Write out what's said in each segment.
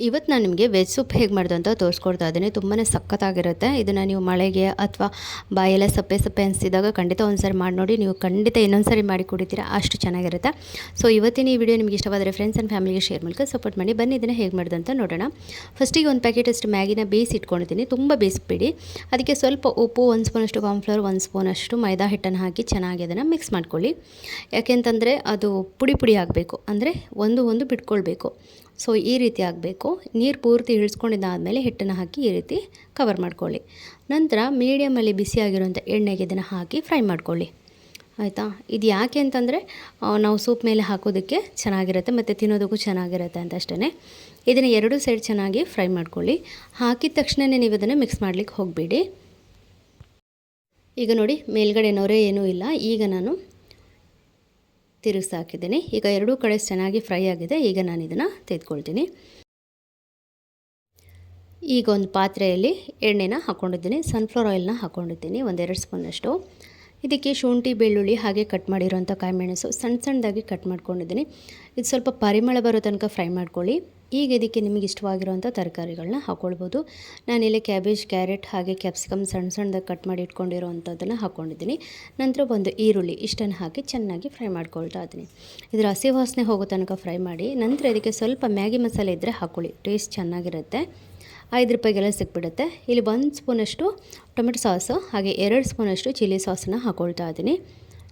ಇವತ್ತು ನಾನು ನಿಮಗೆ ವೆಜ್ ಸೂಪ್ ಹೇಗೆ ಮಾಡೋದು ಅಂತ ತೋರಿಸ್ಕೊಡ್ತಾ ಇದ್ದೀನಿ. ತುಂಬಾ ಸಖತ್ತಾಗಿರುತ್ತೆ. ಇದನ್ನು ನೀವು ಮಳೆಗೆ ಅಥವಾ ಬಾಯೆಲ್ಲ ಸಪ್ಪೆ ಸಪ್ಪೆ ಅನಿಸಿದಾಗ ಖಂಡಿತ ಒಂದ್ಸರಿ ಮಾಡಿ ನೋಡಿ. ನೀವು ಖಂಡಿತ ಇನ್ನೊಂದು ಸಾರಿ ಮಾಡಿ ಕುಡಿತೀರಾ, ಅಷ್ಟು ಚೆನ್ನಾಗಿರುತ್ತೆ. ಸೊ ಇವತ್ತಿನ ಈ ವಿಡಿಯೋ ನಿಮಗೆ ಇಷ್ಟವಾದರೆ ಫ್ರೆಂಡ್ಸ್ ಆ್ಯಂಡ್ ಫ್ಯಾಮಿಲಿಗೆ ಶೇರ್ ಮೂಲಕ ಸಪೋರ್ಟ್ ಮಾಡಿ. ಬನ್ನಿ, ಇದನ್ನು ಹೇಗೆ ಮಾಡೋದು ಅಂತ ನೋಡೋಣ. ಫಸ್ಟಿಗೆ ಒಂದು ಪ್ಯಾಕೆಟ್ ಅಷ್ಟು ಮ್ಯಾಗಿನ ಬೇಯಿಸಿ ಇಟ್ಕೊಂಡಿದ್ದೀನಿ. ತುಂಬ ಬೇಯಿಸ್ಬಿಡಿ. ಅದಕ್ಕೆ ಸ್ವಲ್ಪ ಉಪ್ಪು, ಒಂದು ಸ್ಪೂನಷ್ಟು ಕಾರ್ನ್ಫ್ಲವರ್ ಒಂದು ಸ್ಪೂನಷ್ಟು ಮೈದಾ ಹಿಟ್ಟನ್ನು ಹಾಕಿ ಚೆನ್ನಾಗಿ ಅದನ್ನು ಮಿಕ್ಸ್ ಮಾಡ್ಕೊಳ್ಳಿ. ಯಾಕೆಂತಂದರೆ ಅದು ಪುಡಿ ಪುಡಿ ಆಗಬೇಕು. ಅಂದರೆ ಒಂದು ಒಂದು ಬಿಟ್ಕೊಳ್ಬೇಕು. ಸೊ ಈ ರೀತಿ ಆಗಬೇಕು. ನೀರು ಪೂರ್ತಿ ಇಳಿಸ್ಕೊಂಡಿದ್ದಾದಮೇಲೆ ಹಿಟ್ಟನ್ನು ಹಾಕಿ ಈ ರೀತಿ ಕವರ್ ಮಾಡ್ಕೊಳ್ಳಿ. ನಂತರ ಮೀಡಿಯಮಲ್ಲಿ ಬಿಸಿಯಾಗಿರುವಂಥ ಎಣ್ಣೆಗೆ ಇದನ್ನು ಹಾಕಿ ಫ್ರೈ ಮಾಡ್ಕೊಳ್ಳಿ. ಆಯಿತಾ? ಇದು ಯಾಕೆ ಅಂತಂದರೆ ನಾವು ಸೂಪ್ ಮೇಲೆ ಹಾಕೋದಕ್ಕೆ ಚೆನ್ನಾಗಿರುತ್ತೆ ಮತ್ತು ತಿನ್ನೋದಕ್ಕೂ ಚೆನ್ನಾಗಿರುತ್ತೆ ಅಂತ ಅಷ್ಟೇ ಇದನ್ನು ಎರಡು ಸೈಡ್ ಚೆನ್ನಾಗಿ ಫ್ರೈ ಮಾಡ್ಕೊಳ್ಳಿ. ಹಾಕಿದ ತಕ್ಷಣವೇ ನೀವು ಇದನ್ನು ಮಿಕ್ಸ್ ಮಾಡಲಿಕ್ಕೆ ಹೋಗಬೇಡಿ. ಈಗ ನೋಡಿ, ಮೇಲ್ಗಡೆ ನೊರೆ ಏನೂ ಇಲ್ಲ. ಈಗ ನಾನು ತಿರುಗಿಸಿ ಹಾಕಿದ್ದೀನಿ ಈಗ ಎರಡೂ ಕಡೆ ಚೆನ್ನಾಗಿ ಫ್ರೈ ಆಗಿದೆ. ಈಗ ನಾನು ಇದನ್ನು ತೆಗೆದುಕೊಳ್ತೀನಿ. ಈಗ ಒಂದು ಪಾತ್ರೆಯಲ್ಲಿ ಎಣ್ಣೆನ ಹಾಕ್ಕೊಂಡಿದ್ದೀನಿ ಸನ್ಫ್ಲವರ್ ಆಯಿಲ್ನ ಹಾಕ್ಕೊಂಡಿದ್ದೀನಿ ಒಂದೆರಡು ಸ್ಪೂನಷ್ಟು ಇದಕ್ಕೆ ಶುಂಠಿ, ಬೆಳ್ಳುಳ್ಳಿ ಹಾಗೆ ಕಟ್ ಮಾಡಿರೋಂಥ ಕಾಯಿಮೆಣಸು ಸಣ್ಣ ಸಣ್ಣದಾಗಿ ಕಟ್ ಮಾಡ್ಕೊಂಡಿದ್ದೀನಿ. ಇದು ಸ್ವಲ್ಪ ಪರಿಮಳ ಬರೋ ತನಕ ಫ್ರೈ ಮಾಡ್ಕೊಳ್ಳಿ. ಈಗ ಇದಕ್ಕೆ ನಿಮಗೆ ಇಷ್ಟವಾಗಿರುವಂಥ ತರಕಾರಿಗಳನ್ನ ಹಾಕ್ಕೊಳ್ಬೋದು ನಾನಿಲ್ಲಿ ಕ್ಯಾಬೇಜ್ ಕ್ಯಾರೆಟ್ ಹಾಗೆ ಕ್ಯಾಪ್ಸಿಕಮ್ ಸಣ್ಣ ಸಣ್ಣದಾಗಿ ಕಟ್ ಮಾಡಿ ಇಟ್ಕೊಂಡಿರೋವಂಥದ್ದನ್ನು ಹಾಕ್ಕೊಂಡಿದ್ದೀನಿ ನಂತರ ಒಂದು ಈರುಳ್ಳಿ ಇಷ್ಟನ್ನು ಹಾಕಿ ಚೆನ್ನಾಗಿ ಫ್ರೈ ಮಾಡ್ಕೊಳ್ತಾ ಇದ್ದೀನಿ. ಇದರ ಹಸಿ ವಾಸನೆ ಹೋಗೋ ತನಕ ಫ್ರೈ ಮಾಡಿ, ನಂತರ ಇದಕ್ಕೆ ಸ್ವಲ್ಪ ಮ್ಯಾಗಿ ಮಸಾಲೆ ಇದ್ದರೆ ಹಾಕ್ಕೊಳ್ಳಿ ಟೇಸ್ಟ್ ಚೆನ್ನಾಗಿರುತ್ತೆ. ಐದು ರೂಪಾಯಿಗೆಲ್ಲ ಸಿಕ್ಬಿಡುತ್ತೆ. ಇಲ್ಲಿ ಒಂದು ಸ್ಪೂನಷ್ಟು ಟೊಮೆಟೊ ಸಾಸು, ಹಾಗೆ ಎರಡು ಸ್ಪೂನಷ್ಟು ಚಿಲ್ಲಿ ಸಾಸನ್ನು ಹಾಕ್ಕೊಳ್ತಾ ಇದ್ದೀನಿ.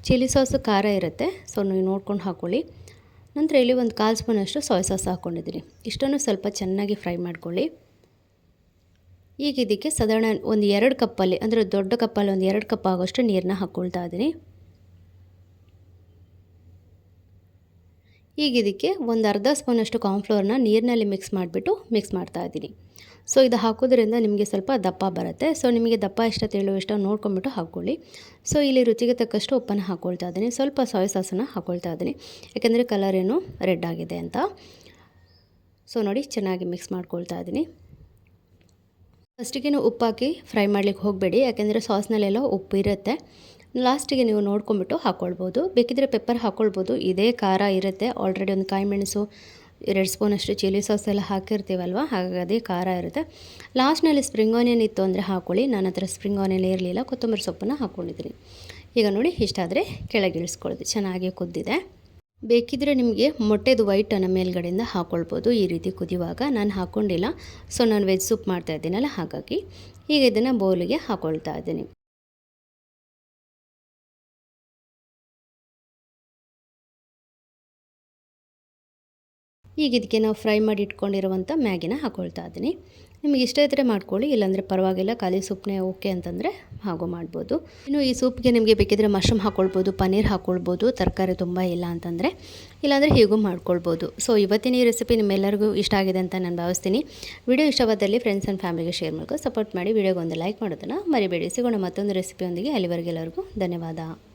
ಚಿಲ್ಲಿ ಸಾಸು ಖಾರ ಇರುತ್ತೆ ಸೊ ನೀವು ನೋಡ್ಕೊಂಡು ಹಾಕ್ಕೊಳ್ಳಿ ನಂತರ ಇಲ್ಲಿ ಒಂದು ಕಾಲು ಸ್ಪೂನಷ್ಟು ಸೋಯ್ ಸಾಸ್ ಹಾಕ್ಕೊಂಡಿದ್ದೀನಿ. ಇಷ್ಟನ್ನು ಸ್ವಲ್ಪ ಚೆನ್ನಾಗಿ ಫ್ರೈ ಮಾಡ್ಕೊಳ್ಳಿ. ಈಗ ಇದಕ್ಕೆ ಸಾಧಾರಣ ಒಂದು ಎರಡು ಕಪ್ಪಲ್ಲಿ, ಅಂದರೆ ದೊಡ್ಡ ಕಪ್ಪಲ್ಲಿ ಒಂದು ಎರಡು ಕಪ್ ಆಗೋಷ್ಟು ನೀರನ್ನ ಹಾಕ್ಕೊಳ್ತಾ ಇದ್ದೀನಿ. ಈಗ ಇದಕ್ಕೆ ಒಂದು ಅರ್ಧ ಸ್ಪೂನಷ್ಟು ಕಾರ್ನ್ಫ್ಲೋರ್ನ ನೀರಿನಲ್ಲಿ ಮಿಕ್ಸ್ ಮಾಡಿಬಿಟ್ಟು ಮಿಕ್ಸ್ ಮಾಡ್ತಾ ಇದ್ದೀನಿ. ಸೊ ಇದು ಹಾಕೋದ್ರಿಂದ ನಿಮಗೆ ಸ್ವಲ್ಪ ದಪ್ಪ ಬರುತ್ತೆ. ಸೊ ನಿಮಗೆ ದಪ್ಪ ಇಷ್ಟ ತೆಳು ಇಷ್ಟ ನೋಡ್ಕೊಂಬಿಟ್ಟು ಹಾಕ್ಕೊಳ್ಳಿ. ಸೊ ಇಲ್ಲಿ ರುಚಿಗೆ ತಕ್ಕಷ್ಟು ಉಪ್ಪನ್ನು ಹಾಕ್ಕೊಳ್ತಾ ಇದ್ದೀನಿ. ಸ್ವಲ್ಪ ಸಾಯ್ ಸಾಸನ್ನು ಹಾಕ್ಕೊಳ್ತಾ ಇದ್ದೀನಿ. ಯಾಕೆಂದರೆ ಕಲರ್ ಏನು ರೆಡ್ ಆಗಿದೆ ಅಂತ. ಸೊ ನೋಡಿ ಚೆನ್ನಾಗಿ ಮಿಕ್ಸ್ ಮಾಡ್ಕೊಳ್ತಾ ಇದ್ದೀನಿ. ಫಸ್ಟಿಗೆ ಉಪ್ಪು ಹಾಕಿ ಫ್ರೈ ಮಾಡ್ಲಿಕ್ಕೆ ಹೋಗಬೇಡಿ. ಯಾಕೆಂದರೆ ಸಾಸ್ನಲ್ಲೆಲ್ಲ ಉಪ್ಪು ಇರುತ್ತೆ ಲಾಸ್ಟಿಗೆ ನೀವು ನೋಡ್ಕೊಂಬಿಟ್ಟು ಹಾಕ್ಕೊಳ್ಬೋದು ಬೇಕಿದ್ರೆ ಪೆಪ್ಪರ್ ಹಾಕ್ಕೊಳ್ಬೋದು ಇದೇ ಖಾರ ಇರುತ್ತೆ. ಆಲ್ರೆಡಿ ಒಂದು ಕಾಯಿ ಮೆಣಸು, ಎರಡು ಸ್ಪೂನಷ್ಟು ಚಿಲ್ಲಿ ಸಾಸ್ ಎಲ್ಲ ಹಾಕಿರ್ತೀವಲ್ವ? ಹಾಗಾಗಿ ಖಾರ ಇರುತ್ತೆ. ಲಾಸ್ಟ್ನಲ್ಲಿ ಸ್ಪ್ರಿಂಗ್ ಆನಿಯನ್ ಇತ್ತು ಅಂದರೆ ಹಾಕ್ಕೊಳ್ಳಿ ನನ್ನ ಹತ್ರ ಸ್ಪ್ರಿಂಗ್ ಆನಿಯನ್ ಇರಲಿಲ್ಲ. ಕೊತ್ತಂಬರಿ ಸೊಪ್ಪನ್ನು ಹಾಕ್ಕೊಂಡಿದ್ದೀನಿ ಈಗ ನೋಡಿ ಇಷ್ಟಾದರೆ ಕೆಳಗೆ ಇಳಿಸ್ಕೊಳ್ಳೋದು. ಚೆನ್ನಾಗಿ ಕುದ್ದಿದೆ. ಬೇಕಿದ್ರೆ ನಿಮಗೆ ಮೊಟ್ಟೆದು ವೈಟನ್ನು ಮೇಲ್ಗಡೆಯಿಂದ ಹಾಕ್ಕೊಳ್ಬೋದು ಈ ರೀತಿ ಕುದಿಯುವಾಗ ನಾನು ಹಾಕ್ಕೊಂಡಿಲ್ಲ ಸೊ, ನಾನು ವೆಜ್ ಸೂಪ್ ಮಾಡ್ತಾ ಇದ್ದೀನಲ್ಲ, ಹಾಗಾಗಿ ಈಗ ಇದನ್ನು ಬೌಲಿಗೆ ಹಾಕ್ಕೊಳ್ತಾ ಇದ್ದೀನಿ. ಈಗ ಇದಕ್ಕೆ ನಾವು ಫ್ರೈ ಮಾಡಿ ಇಟ್ಕೊಂಡಿರುವಂಥ ಮ್ಯಾಗಿನ ಹಾಕ್ಕೊಳ್ತಾ ಇದ್ದೀನಿ. ನಿಮಗೆ ಇಷ್ಟ ಇದ್ದರೆ ಮಾಡ್ಕೊಳ್ಳಿ, ಇಲ್ಲಾಂದರೆ ಪರವಾಗಿಲ್ಲ, ಖಾಲಿ ಸೂಪ್ನೇ ಓಕೆ ಅಂತಂದರೆ ಹಾಗೂ ಮಾಡ್ಬೋದು. ಇನ್ನು ಈ ಸೂಪ್ಗೆ ನಿಮಗೆ ಬೇಕಿದ್ರೆ ಮಶ್ರೂಮ್ ಹಾಕ್ಕೊಳ್ಬೋದು ಪನ್ನೀರ್ ಹಾಕ್ಕೊಳ್ಬೋದು ತರಕಾರಿ ತುಂಬ ಇಲ್ಲ ಅಂತಂದರೆ ಇಲ್ಲಾಂದರೆ ಹೀಗೂ ಮಾಡ್ಕೊಳ್ಬೋದು. ಸೊ, ಇವತ್ತಿನ ಈ ರೆಸಿಪಿ ನಿಮ್ಮೆಲ್ಲರಿಗೂ ಇಷ್ಟ ಆಗಿದೆ ಅಂತ ನಾನು ಭಾವಿಸ್ತೀನಿ. ವಿಡಿಯೋ ಇಷ್ಟವಾದಲ್ಲಿ ಫ್ರೆಂಡ್ಸ್ ಆ್ಯಂಡ್ ಫ್ಯಾಮಿಲಿಗೆ ಶೇರ್ ಮಾಡ್ಕೊ, ಸಪೋರ್ಟ್ ಮಾಡಿ ವಿಡಿಯೋಗೊಂದು ಲೈಕ್ ಮಾಡೋದನ್ನು ಮರಿಬೇಡಿ. ಸಿಗೋಣ ಮತ್ತೊಂದು ರೆಸಿಪಿಯೊಂದಿಗೆ, ಅಲ್ಲಿವರೆಗೆ ಎಲ್ಲರಿಗೂ ಧನ್ಯವಾದ.